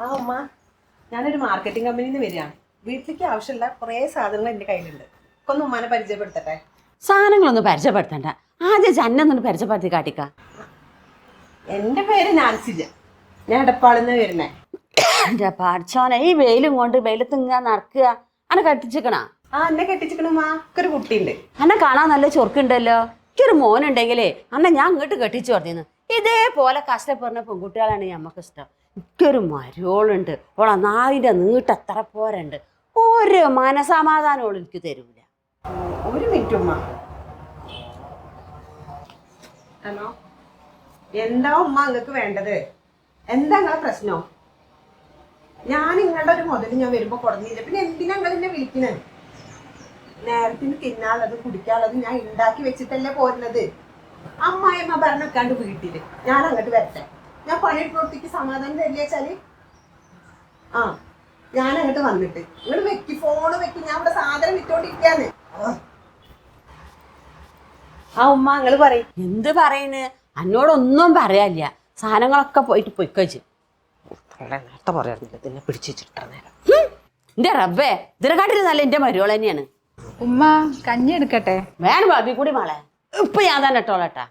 ആ ഉമ്മ. ഞാനൊരു മാർക്കറ്റിംഗ് കമ്പനിയിൽ നിന്ന് വരികയാണ് വീട്ടിലേക്ക് ആവശ്യമുള്ള കുറേ സാധനങ്ങൾ എന്റെ കയ്യിലുണ്ട്. ഒന്ന് ഉമ്മാനെ പരിചയപ്പെടുത്തട്ടെ. സാധനങ്ങളൊന്നും പരിചയപ്പെടുത്തണ്ട. ആദ്യം ജന്നൊന്ന് പരിചയപ്പെടുത്തി കാട്ടിക്ക. എന്റെ പേര് നാൻസിജ ഞാൻ ഇടപ്പാളിന്ന് വരുന്നേ. എന്റെ പാടിച്ചോനെ ഈ വെയിലും കൊണ്ട് വെയിലത്ത് ഇങ്ങനെ നടക്കുക. അന്നെ കെട്ടിച്ചിക്കണ? ആ എന്നെ കെട്ടിച്ചിക്കണമാക്കൊരു ഒരു കുട്ടിയുണ്ട്. അന്നെ കാണാൻ നല്ല ചൊറുക്കുണ്ടല്ലോ. എനിക്കൊരു മോനുണ്ടെങ്കിലേ അന്നെ ഞാൻ ഇങ്ങോട്ട് കെട്ടിച്ചു പറഞ്ഞിരുന്നു ഇതേപോലെ കഷ്ടപ്പെടുന്ന പെൺകുട്ടികളാണ് നമുക്ക് ഇഷ്ടം എനിക്കൊരു മരോളുണ്ട്. ഓളെ നാവിന്റെ നീട്ട് എത്ര പോരുണ്ട്. ഒരു മനസമാധാനവും എനിക്ക് തരൂല. ഒരു മിനിറ്റ് ഉമ്മ. ഹലോ? എന്താ ഉമ്മ നിങ്ങൾക്ക് വേണ്ടത്? എന്താ നിങ്ങളെ പ്രശ്നം? ഞാൻ നിങ്ങളുടെ ഒരു മുതൽ ഞാൻ വരുമ്പോ കുറഞ്ഞില്ല പിന്നെ എന്തിനാ നിങ്ങൾ എന്നെ വിളിക്കുന്നത് നേരത്തിന് തിന്നാനുള്ളത് കുടിക്കാനുള്ളത് ഞാൻ ഉണ്ടാക്കി വെച്ചിട്ടല്ലേ പോരുന്നത്. അമ്മായിമ്മ പറഞ്ഞക്കാണ്ട് വീട്ടിൽ. ഞാൻ അങ്ങോട്ട് വരട്ടെ. ഞാൻ പണി പ്രവർത്തിക്ക് സമാധാനം തരില്ല വെച്ചാൽ? ആ ഞാൻ അങ്ങോട്ട് വന്നിട്ട്. നിങ്ങൾ വെക്കി ഫോണ് വെക്കി. ഞാൻ ഇവിടെ സാധനം വിറ്റോണ്ടിരിക്കാന്ന്. ആ ഉമ്മ നിങ്ങൾ പറയും. എന്ത് പറയുന്നു എന്നോടൊന്നും പറയാനില്ല. സാധനങ്ങളൊക്കെ പോയിട്ട് പൊയ്ക്കച്ച് നേരത്തെ പറയാറുണ്ട് ഇതിനെ പിടിച്ചു വെച്ചിട്ടാ നേരം. എന്റെ റബ്ബേ ഇതിനെക്കാട്ടിലും നല്ല എന്റെ മരുവൾ തന്നെയാണ്. ഉമ്മ കഞ്ഞി എടുക്കട്ടെ? വേണം ബാബി കൂടി മോളെ. ഇപ്പൊ ഞാൻ തന്നെ ഇട്ടോളട്ടാ